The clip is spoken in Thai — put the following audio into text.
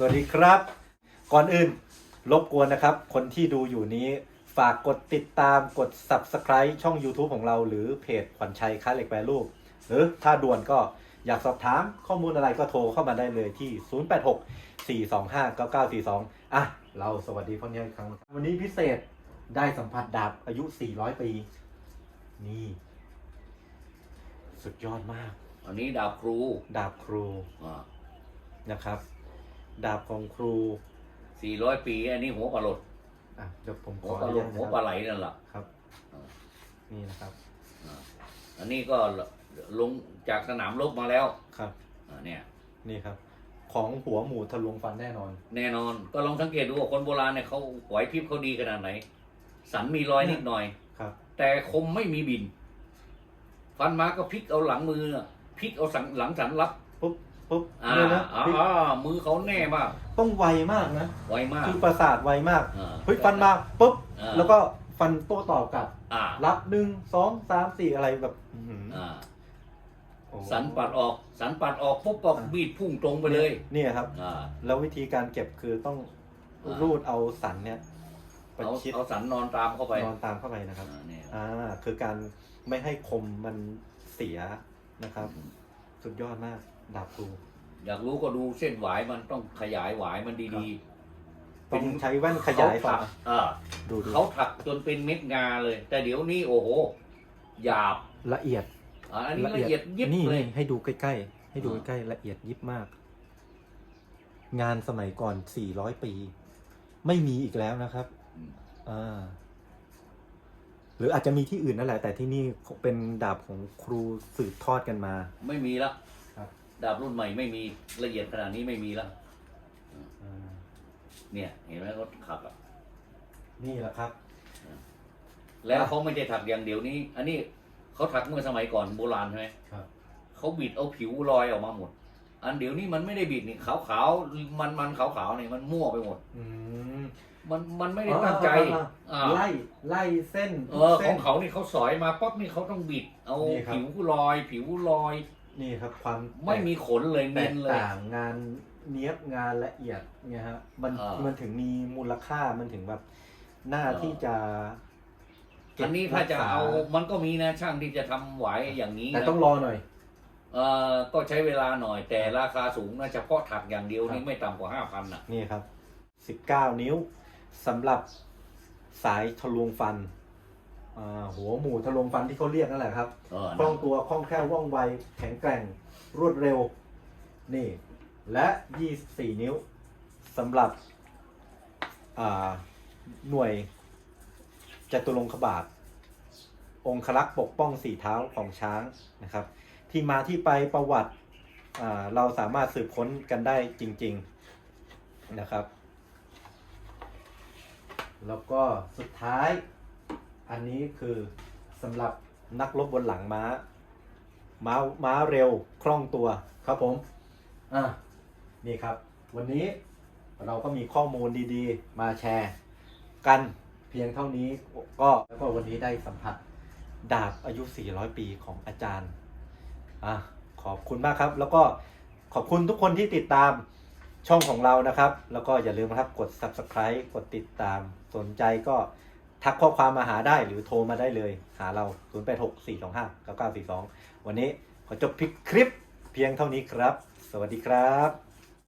สวัสดีครับ ก่อนอื่นรบกวนนะครับ คนที่ดูอยู่นี้ฝากกดติดตามกด Subscribe ช่อง YouTube ของเรา หรือเพจขวัญชัยค้าเหล็กแปรรูป หรือถ้าด่วนก็อยากสอบถามข้อมูลอะไรก็โทรเข้ามาได้เลยที่ 086 425 9942 อะ เราสวัสดีพ่อเนี่ยอีกครั้งนะครับวันนี้พิเศษได้สัมผัสดาบอายุ 400 ปี นี่ สุดยอดมาก อันนี้ดาบครู ดาบครูอ่านะครับ ดาบของครูสี่ร้อยปี อันนี้หัวปลาหลดอะเดี๋ยวผมขหัอวอปลานุหลญาดตหัวนะปคลารับไหลนั่นแหละครับ นี่นะครับอ่าอันนี้ก็ลงจากสนามรบมาแล้วครับ อ่าเนี่ย นี่ครับ ของหัวหมูทะลวงฟันแน่นอน แน่นอนก็ลองสังเกตดูว่าคนโบราณเนี่ยเขาไหวพริบเขาดีขนาดไหน สันมีรอยนิดหน่อย ครับ แต่คมไม่มีบิน ฟันมาก็พลิกเอาหลังมือน่ะพลิกเอาสันหลังสันรับปุ๊บ ปุ๊บอ่าเนี่ยนะอ่าพี่มือเขาแน่มากต้องไวมากนะ ไวมากคือประสาทไวมากอ่าเฮ้ยฟันมาปุ๊บอ่าแล้วก็ฟันโต้ตอบกลับ อ่ารับหนึ่งสองสามสี่อะไรแบบอื้อหืออ่าโอ้สันปัดออก สันปัดออกปุ๊บก็อ่าบีดพุ่งตรงไปเลยเนี่ยครับ อ่า แล้ววิธีการเก็บคือต้องอ่ารูดเอาสันเนี่ยประเอาชิดเอาสันนอนตามเข้าไปนอนตามเข้าไปนะครับ อ่าเนี่ยอ่า คือการไม่ให้คมมันเสียนะครับ สุดยอดมาก ดาบครูอยากรู้ก็ดูเส้นหวายมันต้องขยายหวายมันดีต้เป็องนใช้แว่นๆขยายเขฟัถังกอ่าดูดูเขาถักจนเป็นเม็ดงาเลย แต่เดี๋ยวนี้โอ้โหหยาบละเอียดอ่าอันนี้ละเอียดยิบนี่เลยนี่ให้ดูใกล้ๆให้ดูอ่าใกล้ๆละเอียดยิบมาก งานสมัยก่อน400ปี ไม่มีอีกแล้วนะครับอืมอ่าหรืออาจจะมีที่อื่นนั่นแหละ แต่ที่นี่เป็นดาบของครูสืบทอดกันมา ไม่มีละครับ ดาบรุ่นใหม่ไม่มีละเอียดขนาดนี้ไม่มีละอ่าเนี่ย เห็นไหมเขาขับอะนี่แหละครับ แล้วเขาไม่ได้ถักอย่างเดียวนี้ อันนี้เขาถักเมื่อสมัยก่อนโบราณใช่ไหมครับ เขาบิดเอาผิวลอยออกมาหมด อันเดี๋ยวนี้มันไม่ได้บิดนี่ขาวขาวๆมันมันขาวขาวๆนี่มันมั่วไปหมด อืม มันมันไม่ได้ตั้งใจอ่า อ่าไล่ไล่เส้นเออขส้อน งเขานี่เขาสอยมาป๊อปนี่เขาต้องบิด เอานี่ครับ ผิวลอย ผิวลอย นี่ครับความไม่มีขนเลยแตเน้กนเลย ต่างงานเนี้ยบงานละเอียดเนี่ยฮะมันอ่ามัมันถึงมีมูลค่ามันถึงแบบหน้าที่จะเก็บอันนี้ถ้าจะรักษเอา มันก็มีนะช่างที่จะทำไหวอย่างนี้แต่นะต้องรอหน่อย เออก็ใช้เวลาหน่อยแต่ราคาสูงนะเฉพาะถักอย่างเดียวครันี่บไม่ต่ำกว่าห้าพันอะ นี่ครับ 19 นิ้วสำหรับสายทะลวงฟัน อ่าหัวหมูทะลวงฟันที่เขาเรียกนั่นแหละครับเออคล่อนะงตัวคล่องแคล่วว่องไว แข็งแกร่ง รวดเร็ว นี่ และ 24 นิ้วสำหรับอ่าหน่วยจตุรงคบาท องครักษ์ปกป้องสีเท้าของช้างนะครับ ที่มาที่ไปประวัติอ่าเราสามารถสืบค้นกันได้จริง ๆนะครับ แล้วก็สุดท้าย อันนี้คือสำหรับนักรบบนหลังม้า ม้าม้าเร็วคล่องตัวครับผม อะ นี่ครับ วันนี้เราก็มีข้อมูลดีๆ มาแชร์กันเพียงเท่านี้ก็แล้วก็วันนี้ได้สัมผัสดาบอายุ 400 ปีของอาจารย์อะขอบคุณมากครับ แล้วก็ขอบคุณทุกคนที่ติดตามช่องของเรานะครับ แล้วก็อย่าลืมนะครับกด subscribe กดติดตามสนใจก็ ทักข้อความมาหาได้หรือโทรมาได้เลย หาเรา 0864259942 วันนี้ขอจบพิกคลิปเพียงเท่านี้ครับ สวัสดีครับ